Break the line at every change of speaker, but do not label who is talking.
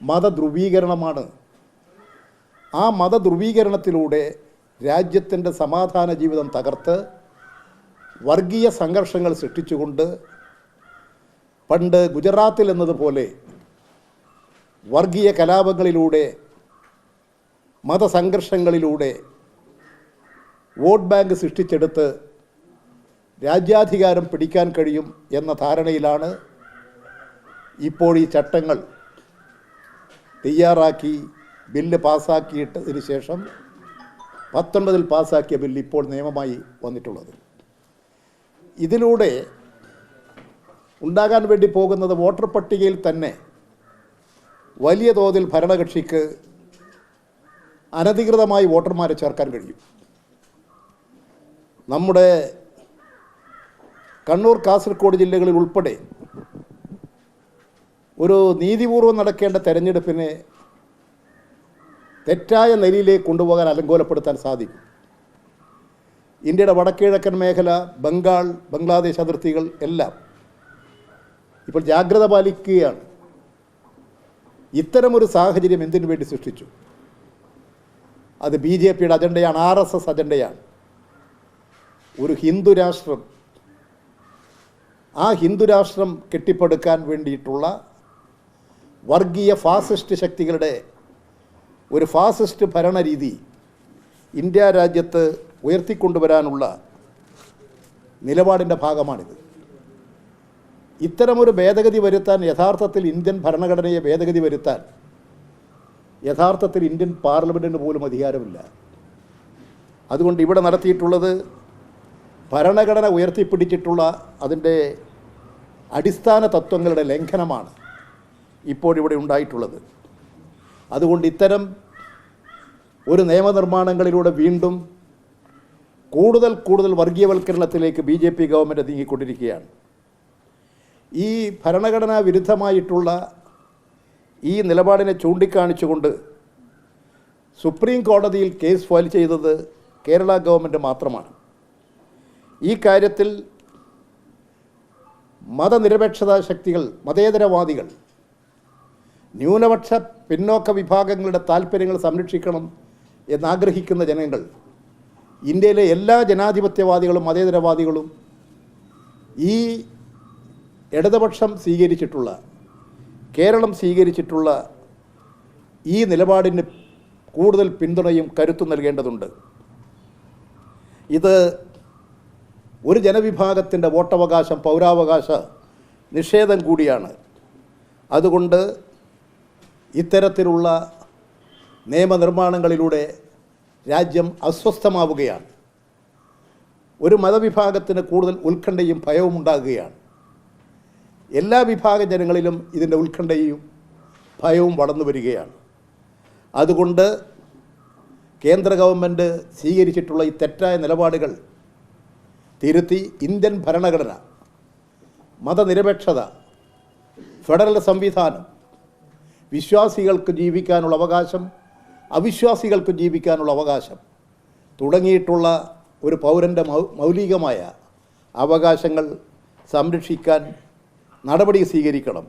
മതധ്രുവീകരണമാണ്. ആ മതധ്രുവീകരണത്തിലൂടെ രാജ്യത്തിന്റെ സമാധാന ജീവിതം തകർത്ത് വർഗീയ സംഘർഷങ്ങൾ സൃഷ്ടിച്ചുകൊണ്ട് പണ്ട് ഗുജറാത്തിൽ എന്നതുപോലെ വർഗീയ കലാപങ്ങളിലൂടെ മതസംഘർഷങ്ങളിലൂടെ വോട്ട് ബാങ്ക് സൃഷ്ടിച്ചെടുത്ത് രാജ്യാധികാരം പിടിക്കാൻ കഴിയും എന്ന ധാരണയിലാണ് ഇപ്പോൾ ഈ ചട്ടങ്ങൾ. തയ്യാറാക്കി ബില്ല് പാസ്സാക്കിയിട്ടതിന് ശേഷം പത്തൊൻപതിൽ പാസ്സാക്കിയ ബില്ല് ഇപ്പോൾ നിയമമായി വന്നിട്ടുള്ളത്. ഇതിലൂടെ ഉണ്ടാകാൻ വേണ്ടി പോകുന്നത് വോട്ടർ പട്ടികയിൽ തന്നെ വലിയ തോതിൽ ഭരണകക്ഷിക്ക് അനധികൃതമായി വോട്ടർമാരെ ചേർക്കാൻ കഴിയും. നമ്മുടെ കണ്ണൂർ കാസർഗോഡ് ജില്ലകളിൽ ഉൾപ്പെടെ ഒരു നീതിപൂർവം നടക്കേണ്ട തെരഞ്ഞെടുപ്പിനെ തെറ്റായ നിലയിലേക്ക് കൊണ്ടുപോകാൻ അലങ്കോലപ്പെടുത്താൻ സാധിക്കും. ഇന്ത്യയുടെ വടക്കിഴക്കൻ മേഖല ബംഗാൾ ബംഗ്ലാദേശ് അതിർത്തികൾ എല്ലാം ഇപ്പോൾ ജാഗ്രത പാലിക്കുകയാണ്. ഇത്തരമൊരു സാഹചര്യം എന്തിനു വേണ്ടി സൃഷ്ടിച്ചു? അത് ബി ജെ പിയുടെ അജണ്ടയാണ് ആർ എസ് എസ് അജണ്ടയാണ്. ഒരു ഹിന്ദു രാഷ്ട്രം ആ ഹിന്ദു രാഷ്ട്രം കെട്ടിപ്പടുക്കാൻ വേണ്ടിയിട്ടുള്ള വർഗീയ ഫാസിസ്റ്റ് ശക്തികളുടെ ഒരു ഫാസിസ്റ്റ് ഭരണരീതി ഇന്ത്യ രാജ്യത്ത് ഉയർത്തിക്കൊണ്ടുവരാനുള്ള നിലപാടിന്റെ ഭാഗമാണിത്. ഇത്തരമൊരു ഭേദഗതി വരുത്താൻ യഥാർത്ഥത്തിൽ ഇന്ത്യൻ ഭരണഘടനയെ ഭേദഗതി വരുത്താൻ യഥാർത്ഥത്തിൽ ഇന്ത്യൻ പാർലമെന്റിന് പോലും അധികാരമില്ല. അതുകൊണ്ട് ഇവിടെ നടത്തിയിട്ടുള്ളത് ഭരണഘടന ഉയർത്തിപ്പിടിച്ചിട്ടുള്ള അതിന്റെ അടിസ്ഥാന തത്വങ്ങളുടെ ലംഘനമാണ്. ഇപ്പോഴിവിടെ ഉണ്ടായിട്ടുള്ളത്. അതുകൊണ്ട് ഇത്തരം ഒരു നിയമനിർമ്മാണങ്ങളിലൂടെ വീണ്ടും കൂടുതൽ കൂടുതൽ വർഗീയവൽക്കരണത്തിലേക്ക് ബി ജെ പി ഗവൺമെന്റ് നീങ്ങിക്കൊണ്ടിരിക്കുകയാണ്. ഈ ഭരണഘടനാ വിരുദ്ധമായിട്ടുള്ള ഈ നിലപാടിനെ ചൂണ്ടിക്കാണിച്ചുകൊണ്ട് സുപ്രീം കോടതിയിൽ കേസ് ഫയൽ ചെയ്തത് കേരള ഗവൺമെന്റ് മാത്രമാണ്. ഈ കാര്യത്തിൽ മതനിരപേക്ഷതാ ശക്തികൾ മതേതരവാദികൾ ന്യൂനപക്ഷ പിന്നോക്ക വിഭാഗങ്ങളുടെ താല്പര്യങ്ങൾ സംരക്ഷിക്കണം എന്നാഗ്രഹിക്കുന്ന ജനങ്ങൾ ഇന്ത്യയിലെ എല്ലാ ജനാധിപത്യവാദികളും മതേതരവാദികളും ഈ ഇടതുപക്ഷം സ്വീകരിച്ചിട്ടുള്ള കേരളം സ്വീകരിച്ചിട്ടുള്ള ഈ നിലപാടിന് കൂടുതൽ പിന്തുണയും കരുത്തും നൽകേണ്ടതുണ്ട്. ഇത് ഒരു ജനവിഭാഗത്തിന്റെ വോട്ടവകാശം പൗരാവകാശ നിഷേധം കൂടിയാണ്. അതുകൊണ്ട് ഇത്തരത്തിലുള്ള നിയമനിർമ്മാണങ്ങളിലൂടെ രാജ്യം അസ്വസ്ഥമാവുകയാണ്. ഒരു മതവിഭാഗത്തിന് കൂടുതൽ ഉത്കണ്ഠയും ഭയവും ഉണ്ടാകുകയാണ്. എല്ലാ വിഭാഗ ജനങ്ങളിലും ഇതിന്റെ ഉത്കണ്ഠയും ഭയവും വളർന്നു വരികയാണ്. അതുകൊണ്ട് കേന്ദ്ര ഗവൺമെന്റ് സ്വീകരിച്ചിട്ടുള്ള ഈ തെറ്റായ നിലപാടുകൾ തിരുത്തി ഇന്ത്യൻ ഭരണഘടന മതനിരപേക്ഷത ഫെഡറൽ സംവിധാനം വിശ്വാസികൾക്ക് ജീവിക്കാനുള്ള അവകാശം അവിശ്വാസികൾക്ക് ജീവിക്കാനുള്ള അവകാശം തുടങ്ങിയിട്ടുള്ള ഒരു പൗരന്റെ മൗലികമായ അവകാശങ്ങൾ സംരക്ഷിക്കാൻ നടപടി സ്വീകരിക്കണം.